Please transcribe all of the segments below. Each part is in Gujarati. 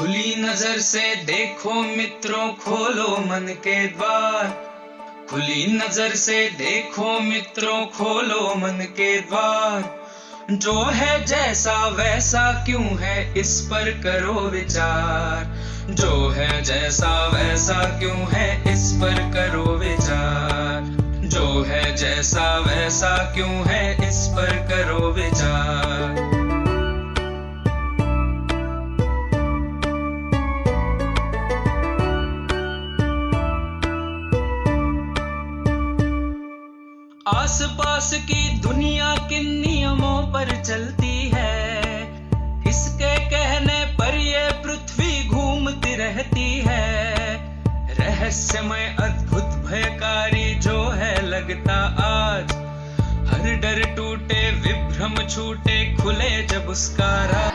खुली नज़र से देखो मित्रों, खोलो मन के द्वार। खुली नज़र से देखो मित्रों, खोलो मन के द्वार। जो है जैसा वैसा क्यों है, इस पर करो विचार। जो है जैसा वैसा क्यों है, इस पर करो विचार। जो है जैसा वैसा क्यों है, इस पर करो विचार। आसपास की दुनिया किन नियमों पर चलती है? किसके कहने पर ये पृथ्वी घूमती रहती है? रहस्यमय अद्भुत भयकारी जो है लगता आज। हर डर टूटे, विभ्रम छूटे, खुले जब उसका राज।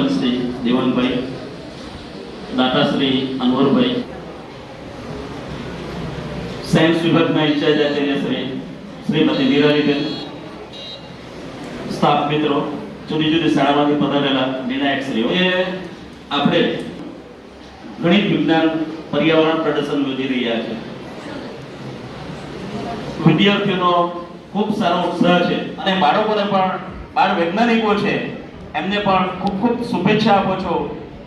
સરપંચ દેવાનભાઈ દાતાશ્રી અનવરભાઈ સાયન્સ વિભાગના ઇન્ચાર્જ આચાર્ય શ્રી શ્રીમતી નિરાલીબેન સ્ટાફ મિત્રો, જુદી જુદી શાળામાંથી પધારેલા નિર્ણાયકશ્રીઓ એ આપણે ગણિત વિજ્ઞાન પર્યાવરણ પ્રદર્શન યોજી રહ્યા છે. વિદ્યાર્થીઓનો ખૂબ સારો ઉત્સાહ છે અને બાળકોને પણ બાળ વૈજ્ઞાનિકો છે એમને પણ ખૂબ ખૂબ શુભેચ્છા આપો છો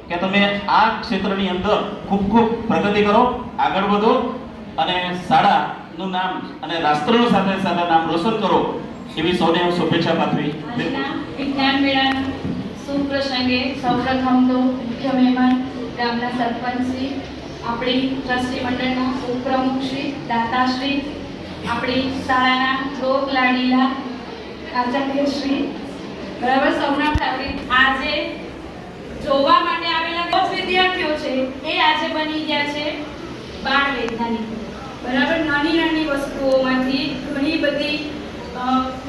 કે તમે આ ક્ષેત્રની અંદર ખૂબ ખૂબ પ્રગતિ કરો, આગળ વધો અને શાળાનું નામ અને રાષ્ટ્રનું સાથે સાથે નામ રોશન કરો એવી સૌને હું શુભેચ્છા પાઠવી. વિજ્ઞાન મેળાના શુભ પ્રસંગે સૌપ્રથમ તો મુખ્ય મહેમાન ગામના સરપંચશ્રી આપણી ટ્રસ્ટી મંડળના ઉપપ્રમુખશ્રી દાતાશ્રી આપણી શાળાના લોક લાડીલા આચાર્યશ્રી બરાબર? સૌના ફેવરિટ આજે જોવા માટે આવેલા બહુ વિદ્યાર્થીઓ છે. એ આજે બની ગયા છે બાળ વૈજ્ઞાનિક. બરાબર? નાની નાની વસ્તુઓમાંથી ઘણી બધી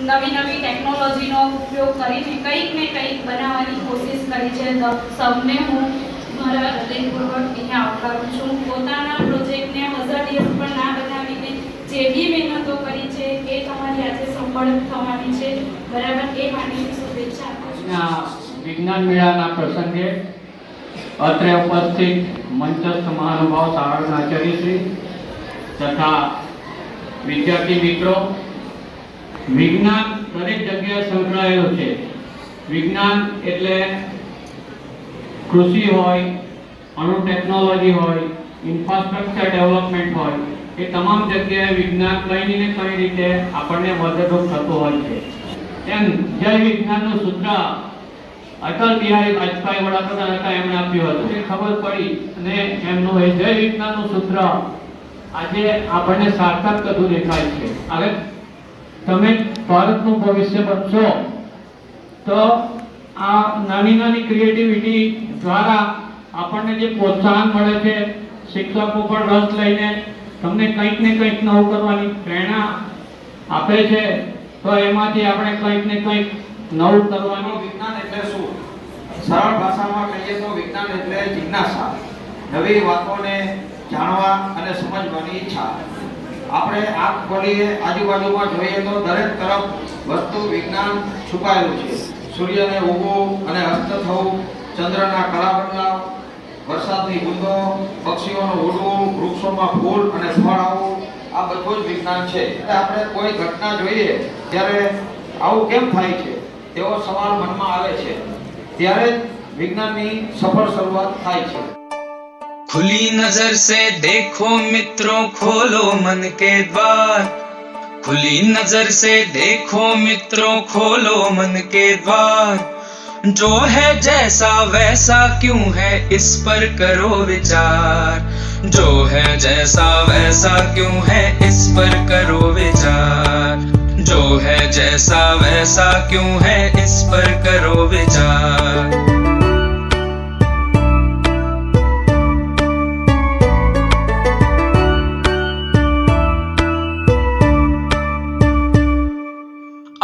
નવી નવી ટેકનોલોજીનો ઉપયોગ કરીને કંઈક ને કંઈક બનાવવાની કોશિશ કરી છે. સૌને હું મારા હૃદયપૂર્વક અહીંયા આવકારું છું. પોતાના પ્રોજેક્ટને હજાર પણ ના બનાવીને જે બી મહેનતો કરી છે, એ તમારી આજે સફળ થવાની છે. બરાબર? એ છું આજના વિજ્ઞાન મેળાના પ્રસંગે અત્રે ઉપસ્થિત મંચસ્થ મહાનુભાવ શાળાના આચાર્યશ્રી તથા વિદ્યાર્થી મિત્રો, વિજ્ઞાન દરેક જગ્યાએ સંકળાયેલું છે. વિજ્ઞાન એટલે કૃષિ હોય, અણુ ટેકનોલોજી હોય, ઇન્ફ્રાસ્ટ્રક્ચર ડેવલપમેન્ટ હોય, એ તમામ જગ્યાએ વિજ્ઞાન કઈ ને કઈ રીતે આપણને મદદરૂપ થતું હોય છે. તેમ જય વિજ્ઞાનનું સૂત્ર અટલ બિહારી વાજપેયી વડાપ્રધાન હતા, એમણે આપ્યું હતું. એ ખબર પડી અને એમનું એ જય વિજ્ઞાનનું સૂત્ર આજે આપણને સાર્થક થતું દેખાય છે. હવે તમે ભારતનું ભવિષ્ય બનશો તો આ નાની નાની ક્રિએટિવિટી દ્વારા આપણને જે પ્રોત્સાહન મળે છે, શિક્ષકો પણ રસ લઈને તમને કંઈક ને કંઈક નવું કરવાની પ્રેરણા આપે છે. તો એમાંથી આપણે કંઈક ને કંઈક નવું કરવાનું. વિજ્ઞાન એટલે શું? સરળ ભાષામાં કહીએ તો વિજ્ઞાન એટલે જિજ્ઞાસા. નવી વાતોને જાણવા અને સમજવાની ઈચ્છા. આપણે આંખ ખોલીએ, આજુબાજુમાં જોઈએ તો દરેક તરફ વસ્તુ વિજ્ઞાન છુપાયેલું છે. સૂર્યને ઉગવું અને અસ્ત થવું, ચંદ્રના કળા બદલાવ વરસાદની બૂંદો, પક્ષીઓનું ઉડવું, વૃક્ષોમાં ફૂલ અને ફળ આવવું આ બધું જ વિજ્ઞાન છે એટલે આપણે કોઈ ઘટના જોઈએ ત્યારે આવું કેમ થાય છે તેવો સવાલ મનમાં આવે છે ત્યારે જ વિજ્ઞાનની સફળ શરૂઆત થાય છે खुली नजर से देखो मित्रों खोलो मन के द्वार खुली नजर से देखो मित्रों खोलो मन के द्वार जो है जैसा वैसा क्यों है इस पर करो विचार जो है जैसा वैसा क्यों है इस पर करो विचार? जो है जैसा वैसा क्यों है इस पर करो विचार?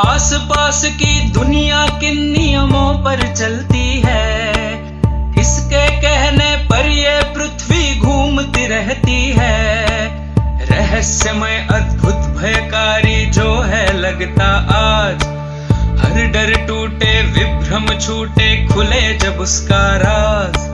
आस पास की दुनिया किन नियमों पर चलती है? रहती है, रहस्यमय अद्भुत भयकारी जो है लगता आज। हर डर टूटे, विभ्रम छूटे, खुले जब उसका राज।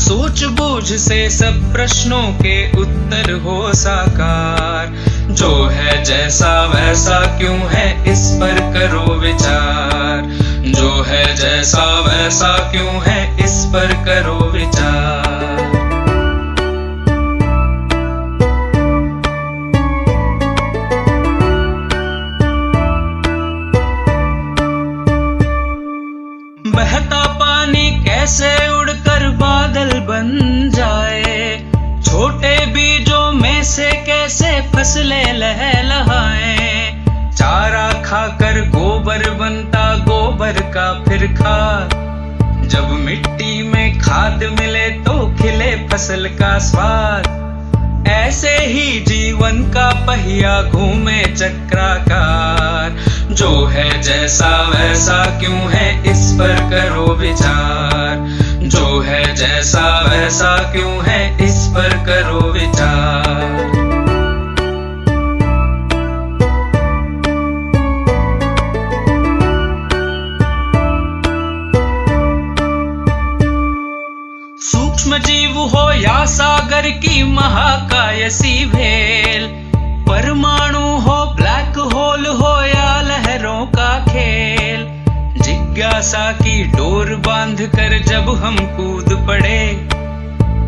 सोच बूझ से सब प्रश्नों के उत्तर हो साकार। जो है जैसा वैसा क्यों है, इस पर करो विचार। जो है जैसा वैसा क्यों है, इस पर करो विचार। देखा जब मिट्टी में खाद मिले तो खिले फ़सल का स्वाद। ऐसे ही जीवन का पहिया घूमे चक्राकार। जो है जैसा वैसा क्यों है इस पर करो विचार। जो है जैसा वैसा क्यों है इस पर करो विचार। की महाकायसी भेल परमाणु हो, ब्लैक होल हो या लहरों का खेल। जिज्ञासा की डोर बाँध कर जब हम कूद पड़े।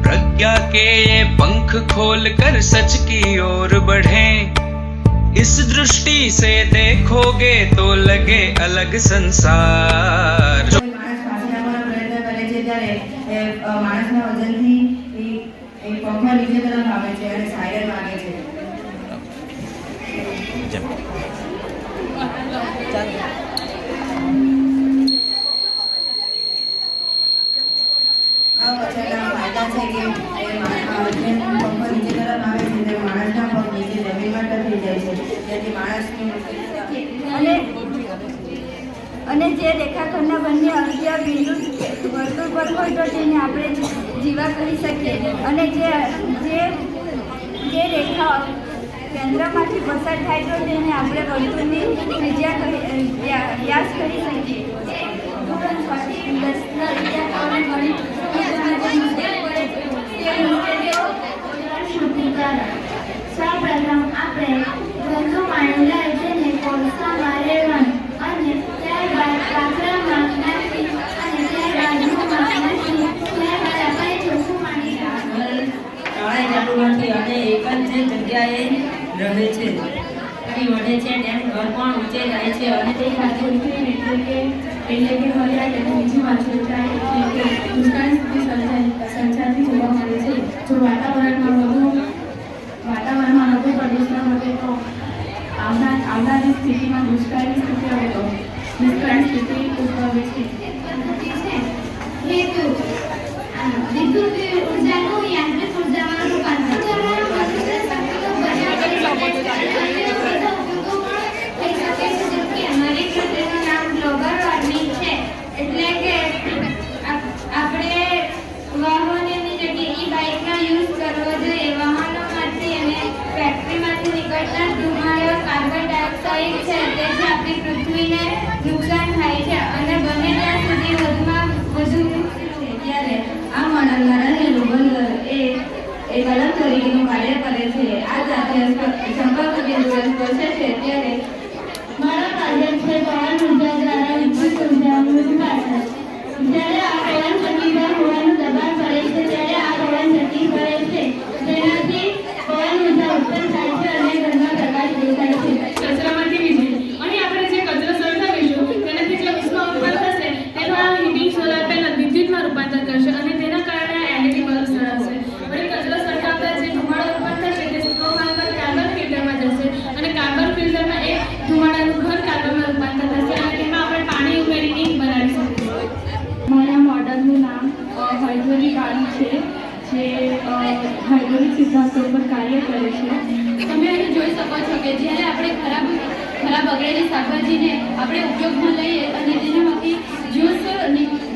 प्रज्ञा के ये पंख खोल कर सच की ओर बढ़े। इस दृष्टि से देखोगे तो लगे अलग संसार। પગમાં લીધે તરફ આવે છે અને સાયરન વાગે છે. માણસના પગ નીચે જમીનમાં જાય છે. જેથી માણસની અને જે રેખાખંડના બંને અગિયાર બિંદુ વર્તુળ પર હોય તો તેને આપણે જીવા કરી શકીએ. અને જે જે જે રેખા કેન્દ્રમાંથી પસાર થાય તો તેને આપણે વર્તુળની કરી વ્યાસ કરી શકીએ. સૌ પ્રથમ આપણે પાટણનું નામ હાઇડ્રોલિક આર્મ છે, જે હાઇડ્રોલિક સિદ્ધાંતો પર કાર્ય કરે છે. તમે અહીં જોઈ શકો છો કે જ્યારે આપણે ખરાબ ખરાબ બગડેલી શાકભાજીને આપણે ઉપયોગમાં લઈએ અને તેનામાંથી જ્યુસ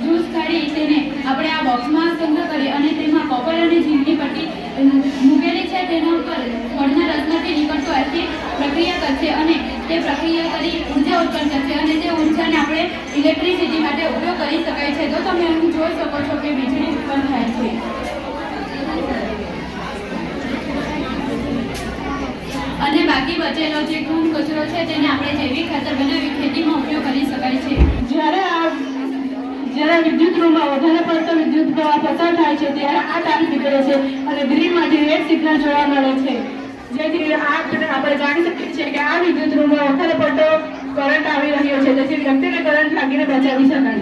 જ્યુસ કાઢી તેને આપણે આ બોક્સમાં સંગ્રહ કરીએ અને તેમાં કોપર અને ઝીંગની પટ્ટી મૂકેલી છે, તેના ઉપર ફળના રસના પ્રક્રિયા કરશે અને તે પ્રક્રિયા કરી ઊર્જા ઉત્પન્ન કરશે અને તે ઊર્જાને આપણે ઇલેક્ટ્રિસિટી માટે ઉપયોગ કરી શકાય છે. તો તમે અહીં જોઈ શકો છો કે વીજળી ઉત્પન્ન થાય છે. અને બાકી બચેલો જે ગુમ કચરો છે તેને આપણે જૈવિક ખાતર બનાવી ખેતીમાં ઉપયોગ કરી શકાય છે. જ્યારે આ જ્યારે રૂમમાં વધારે પડતો વિદ્યુત પ્રવાહ પસાર થાય છે ત્યારે આ તાર નીકળે છે અને ગ્રીનમાંથી રેડ સિગ્નલ જોવા મળે છે. જેથી આ આપણે જાણી શકીએ છીએ કે આ વિદ્યુત રૂમમાં વધારે પડતો કરંટ આવી રહ્યો છે. જેથી વ્યક્તિને કરંટ લાગીને બચાવી શકાય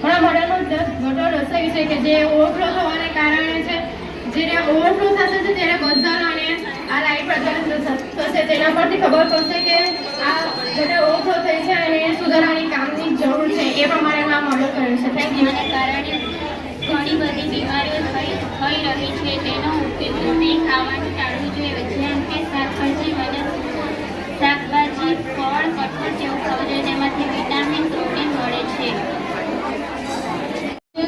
ઘણા બધાનો મોટો રસાય છે કે જે ઓવરફ્લો થવાને કારણે છે જ્યારે ઓવરફ્લો થશે ત્યારે બધાનો અને આ લાઈટ થશે. તેના પરથી ખબર પડશે કે આ બધા ઓવરફ્લો થઈ છે અને એ સુધારવાની કામની જરૂર છે. એ પ્રમાણે આ મોડલ કર્યું છે. થેન્ક યુ કારણે ઘણી બધી બીમારીઓ થઈ થઈ રહી છે. તેનો ઉપયોગ તે ખાવાનું ટાળવું જોઈએ જેમ કે શાકભાજી વનસ્પતિ શાકભાજી ફળ કઠોળ જેવું ખાવું જોઈએ તેમાંથી વિટામિન પ્રોટીન મળે છે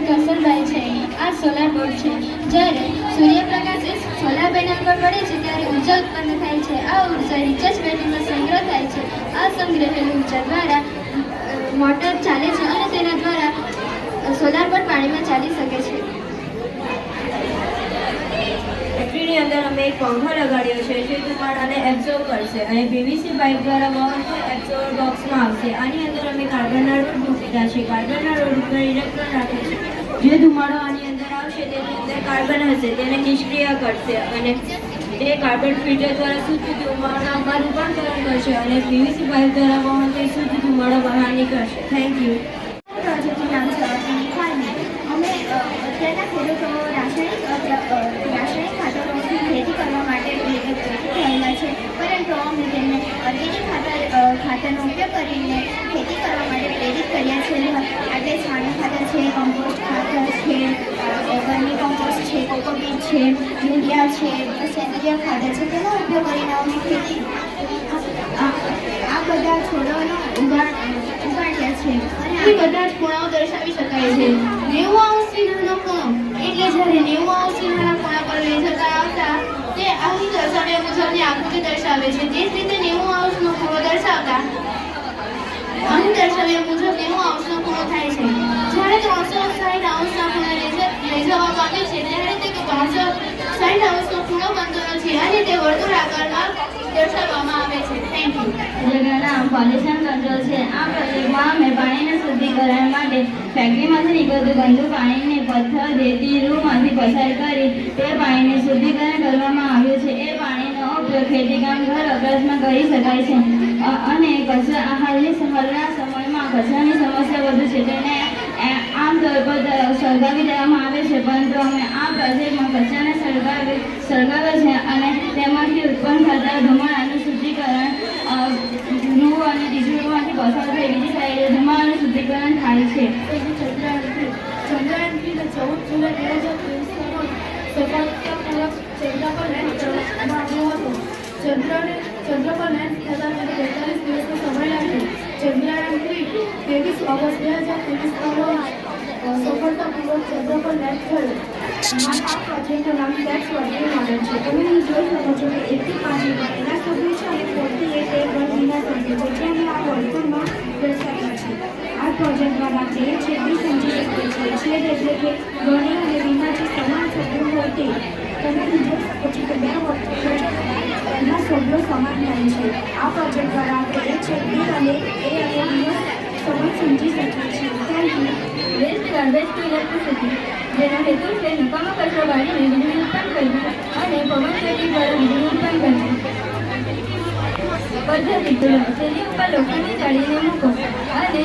કસરભાઈ છે. આ સોલાર બોર્ડ છે. જ્યારે સૂર્યપ્રકાશ એ સોલાર પેનલ પર પડે છે, ત્યારે ઊર્જા ઉત્પન્ન થાય છે. આ ઊર્જા રિચાર્જ બેટરીમાં સંગ્રહ થાય છે. આ સંગ્રહેલી ઊર્જા દ્વારા મોટર ચાલે છે અને તેના દ્વારા સોલાર બોર્ડ પાણીમાં ચાલી શકે છે. ફેક્ટરીની અંદર અમે એક પંખો લગાડ્યો છે, જે ધુમાડાને એબ્ઝોર્બ કરશે. અને પીવીસી પાઇપ દ્વારા વહન એબ્ઝોર્બ બોક્સમાં આવશે. આની અંદર અમે કાર્બનના રોડ મૂકેલા છે. કાર્બનના રોડ ઉપર ઇલેક્ટ્રોન રાખે છે. જે ધુમાડો આની અંદર આવશે તેની અંદર કાર્બન હશે તેને નિષ્ક્રિય કરશે અને તે કાર્બન ફિલ્ટર દ્વારા શુદ્ધ ધુમાડામાં રૂપાંતરણ કરશે અને પીવીસી પાઇપ દ્વારા વહન થઈ શુદ્ધ ધુમાડો બહાર નીકળશે. થેન્ક યુ પ્રોજેક્ટનું અમે અત્યારના ખેડૂતો રાસાયણિક રાસાયણિક ખેતી કરવા માટે ઓર્ગેનિક ખાતર ખાતરનો ઉપયોગ કરીને ખેતી કરવા માટે પ્રેરિત કર્યા છે. એટલે છાણી ખાતર છે અ, વર્મી કમ્પોસ્ટ છે કોકોપીટ છે યુરિયા છે સેન્દ્રિય ખાતર છે, તેનો ઉપયોગ કરીને અમે ખેતી આ બધા છોડોનો ઉગાડ ઉગાડ્યા છે. અને આ બધા ખૂણાઓ દર્શાવી શકાય છે. નેવું આવશે નાનો ખૂણો. એટલે જ્યારે નેવું આવશે નાના ખૂણા પર લઈ જતા આવતા, તે અહીં દર્શાવ્યા મુજબની આકૃતિ દર્શાવે છે. તે જ રીતે નેવું અંશનો ખૂણો દર્શાવતા અહીં દર્શાવ્યા મુજબ નેવું અંશનો થાય છે. જ્યારે ત્રણસો સાઠ અંશના ખૂણે લઈ છે. તે ત્રણસો દર્શાવવામાં આવે છે. પ્રોજેક્ટનું નામ પોલ્યુશન કંટ્રોલ છે. આ પ્રોજેક્ટમાં અમે પાણીના શુદ્ધિકરણ માટે ફેક્ટરીમાંથી નીકળતું ગંદુ પાણીને પથ્થર, રેતી, રૂમાંથી પસાર કરી તે પાણીને શુદ્ધિકરણ કરવામાં આવ્યું છે. એ પાણીનો ઉપયોગ ખેતીકામ ઘર, અભ્યાસમાં કરી શકાય છે. અને કચરા હાલની હાલના સમયમાં કચરાની સમસ્યા વધુ છે. તેને આમ તોર પર સળગાવી દેવામાં આવે છે, પરંતુ અમે આ પ્રોજેક્ટમાં કચરાને સળગાવી, સળગાવે છે અને તેમાંથી ઉત્પન્ન થતા ધુમાડાનું શુદ્ધિકરણનું અને ડીઝલમાંથી પસાર થઈ બીજી સાઈડે ધુમાડાનું શુદ્ધિકરણ થાય છે. ચંદ્રયાન ચૌદ જુલાઈ બે હજાર ત્રેવીસના રોજ સફળતાપૂર્વક ચંદ્ર લેન્ડ કરવામાં આવ્યો હતો ચંદ્રને ચંદ્ર પર લેન્ડ થતાં તેને બેતાલીસ દિવસનો સમય લાગ્યો. ચંદ્રયાન થ્રી ત્રેવીસ ઓગસ્ટ બે હજાર અ, સફળતાપૂર્વક ચંદ્ર પર લેન્ડ થયો આ પ્રોજેક્ટનું નામ ફ્લેક્સ વર્કિંગ મોડેલ છે. તમે જોઈ શકો છો કે એકથી પાંચ છે અને ફોર્ટી એટ એ ગણના સભ્યો છે. જે આ છે આ પ્રોજેક્ટ દ્વારા આપણે છે. છેલ્લી સમજી શકીએ છીએ એટલે કે ગણી અને વિનાથી સમાન સભ્યો હોય તે તમે અહીં જોઈ શકો છો કે બે વર્તુળ થાય છે. આ પ્રોજેક્ટ દ્વારા આપણે એ છેદ બી અને એ અને બીનો સમજ સમજી શકીએ છીએ. Thank you waste garbage to electricity જેનો હેતુ છે નકામા કચરો બાળીને વીજળી ઉત્પન્ન કરવી અને પવન ગતિ દ્વારા વીજળી ઉત્પન્ન કરવી. પદ્ધતિ તેની ઉપર લોખંડની જાળીને મૂકો અને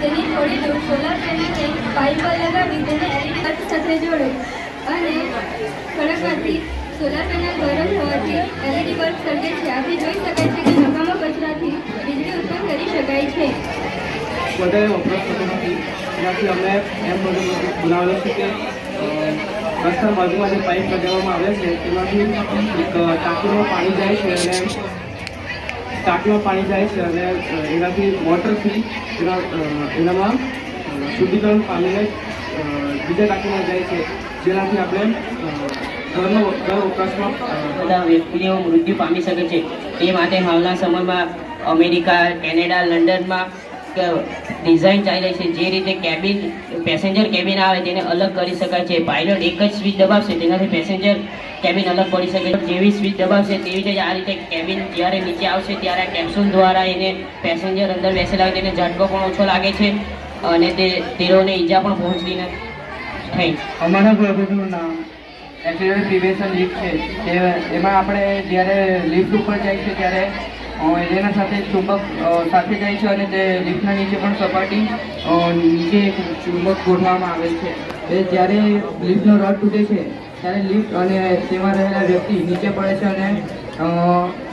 તેની થોડી દૂર સોલાર પેનલને પાઇપ પર લગાવી તેને એલઈડી સાથે જોડો અને સળગવાથી સોલાર પેનલ ગરમ હોવાથી એલઈડી બલ્બ સર્જે છે આથી જોઈ શકાય છે કે નકામા કચરાથી વીજળી ઉત્પન્ન કરી શકાય છે. વધારે વપરાશ થતો નથી. એનાથી અમે એમ બધું બનાવેલો છે કે રસ્તા બાજુમાં જે પાઇપ લગાવવામાં આવે છે, તેમાંથી એક ટાંકીમાં પાણી જાય છે અને ટાંકીમાં પાણી જાય છે અને એનાથી મોટરથી એના એનામાં શુદ્ધિકરણ પામીને બીજા ટાંકીમાં જાય છે. જેનાથી આપણે ઘરનો ઘર વપરાશમાં બધા વ્યક્તિઓ મૃત્યુ પામી શકે છે. તે માટે હાલના સમયમાં અમેરિકા કેનેડા લંડનમાં ડિઝાઇન ચાલી રહી છે. જે રીતે કેબિન પેસેન્જર કેબિન આવે તેને અલગ કરી શકાય છે. પાયલોટ એક જ સ્વિચ દબાવશે તેનાથી પેસેન્જર કેબિન અલગ પડી શકે છે. જેવી સ્વિચ દબાવશે તેવી રીતે આ રીતે કેબિન જ્યારે નીચે આવશે ત્યારે કેપ્સ્યુલ દ્વારા એને પેસેન્જર અંદર બેસેલા હોય તેને ઝટકો પણ ઓછો લાગે છે અને તે તેઓને ઈજા પણ પહોંચતી નથી થઈ. અમારા નામ એક્સિડન્ટ પ્રિવેન્શન લિફ્ટ છે. તે એમાં આપણે જ્યારે લિફ્ટ ઉપર જાય છે ત્યારે એના સાથે ચુંબક સાથે જાય છે અને તે લિફ્ટના નીચે પણ સપાટી નીચે ચુંબક ગોઠવવામાં આવે છે. એ જ્યારે લિફ્ટનો રડ તૂટે છે, ત્યારે લિફ્ટ અને તેમાં રહેલા વ્યક્તિ નીચે પડે છે અને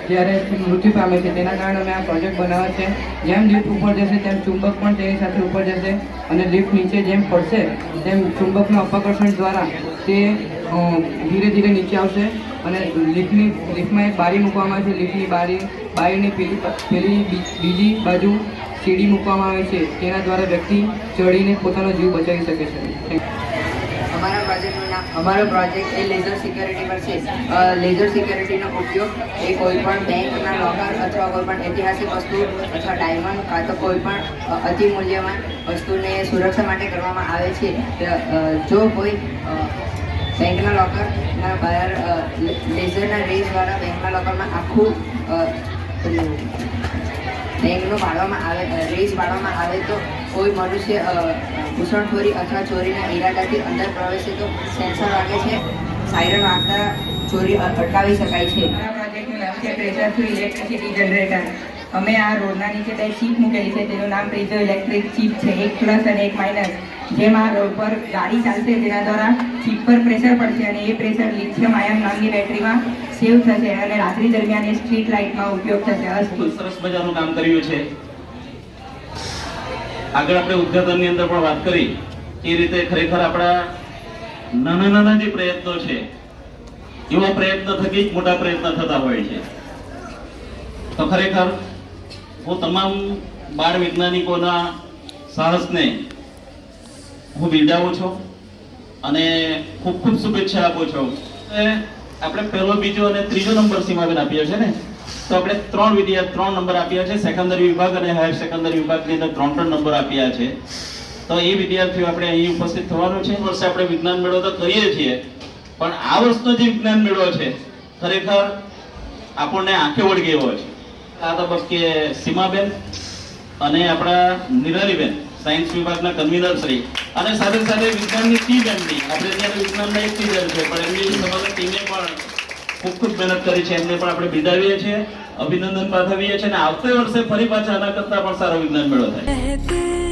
જ્યારે મૃત્યુ પામે છે. તેના કારણે અમે આ પ્રોજેક્ટ બનાવ્યો છે. જેમ લિફ્ટ ઉપર જશે, તેમ ચુંબક પણ તેની સાથે ઉપર જશે અને લિફ્ટ નીચે જેમ પડશે, તેમ ચુંબકના અપકર્ષણ દ્વારા તે ધીરે ધીરે નીચે આવશે અને લીફની લિફ્ટમાં એક બારી મૂકવામાં આવે છે. લીફની બારી બારીની પેલી પેલી બીજી બાજુ સીડી મૂકવામાં આવે છે. તેના દ્વારા વ્યક્તિ ચડીને પોતાનો જીવ બચાવી શકે છે. અમારા પ્રોજેક્ટનું નામ અમારો પ્રોજેક્ટ એ લેઝર સિક્યોરિટી પર છે. લેઝર સિક્યોરિટીનો ઉપયોગ એ કોઈપણ બેંકના લોકર અથવા કોઈપણ ઐતિહાસિક વસ્તુ અથવા ડાયમંડ કાં તો કોઈ પણ અ, અતિ મૂલ્યવાન વસ્તુને સુરક્ષા માટે કરવામાં આવે છે. જો કોઈ બેંકના લોકરના બહાર લેઝરના રેઝ દ્વારા બેંકના લોકરમાં આખું બેંકનું પાડવામાં આવે રેસ પાડવામાં આવે તો કોઈ મનુષ્ય ઘૂસણખોરી અથવા ચોરીના ઈરાદાથી અંદર પ્રવેશે તો સેન્સર વાગે છે સાયરન વાગતા ચોરી અટકાવી શકાય છે. પ્રોજેક્ટનું નામ છે પ્રેશર થ્રુ ઇલેક્ટ્રિસિટી જનરેટર અમે આ રોડના નીચે બે ચીપ મૂકેલી છે, તેનું નામ પ્રેઝો ઇલેક્ટ્રિક ચીપ છે, એક પ્લસ અને એક માઇનસ જેમ પર ગાડી ચાલશે તેના દ્વારા ચીપ પર પ્રેશર પડશે અને એ પ્રેશર લિથિયમ આયન નામની બેટરીમાં સેવ થશે અને રાત્રિ દરમિયાન એ સ્ટ્રીટ લાઇટમાં ઉપયોગ થશે. અસ્તુ સરસ મજાનું કામ કર્યું છે. આગળ આપણે ઉદ્ઘાટનની અંદર પણ વાત કરી એ રીતે ખરેખર આપણા નાના નાના જે પ્રયત્નો છે એવા પ્રયત્ન થકી જ મોટા પ્રયત્ન થતા હોય છે. તો ખરેખર હું તમામ બાળ વૈજ્ઞાનિકોના સાહસને હું બિરદાવું છું અને ખૂબ ખૂબ શુભેચ્છા આપું છું. આપણે પહેલો, બીજો અને ત્રીજો નંબર સીમાબેન આપ્યો છે ને? તો આપણે ત્રણ વિદ્યા ત્રણ નંબર આપ્યા છે સેકન્ડરી વિભાગ અને હાયર સેકન્ડરી વિભાગની અંદર ત્રણ ત્રણ નંબર આપ્યા છે. તો એ વિદ્યાર્થીઓ આપણે અહીં ઉપસ્થિત થવાનું છે. વર્ષે આપણે વિજ્ઞાન મેળો તો કરીએ છીએ, પણ આ વર્ષનો જે વિજ્ઞાન મેળો છે, ખરેખર આપણને આંખે વળગી એવો છે. આ તબક્કે સીમાબેન અને આપણા નિરાલીબેન સાયન્સ વિભાગના કન્વીનર શ્રી. અને સાથે સાથે વિજ્ઞાનની ટીમ એમની આપણે ત્યારે વિજ્ઞાનના એક ટીચર છે, પણ એમની સમગ્ર ટીમે પણ ખૂબ ખૂબ મહેનત કરી છે. એમને પણ આપણે બિરદાવીએ છીએ, અભિનંદન પાઠવીએ છીએ, અને આવતા વર્ષે ફરી પાછા આના કરતા પણ સારો વિજ્ઞાન મેળો થાય.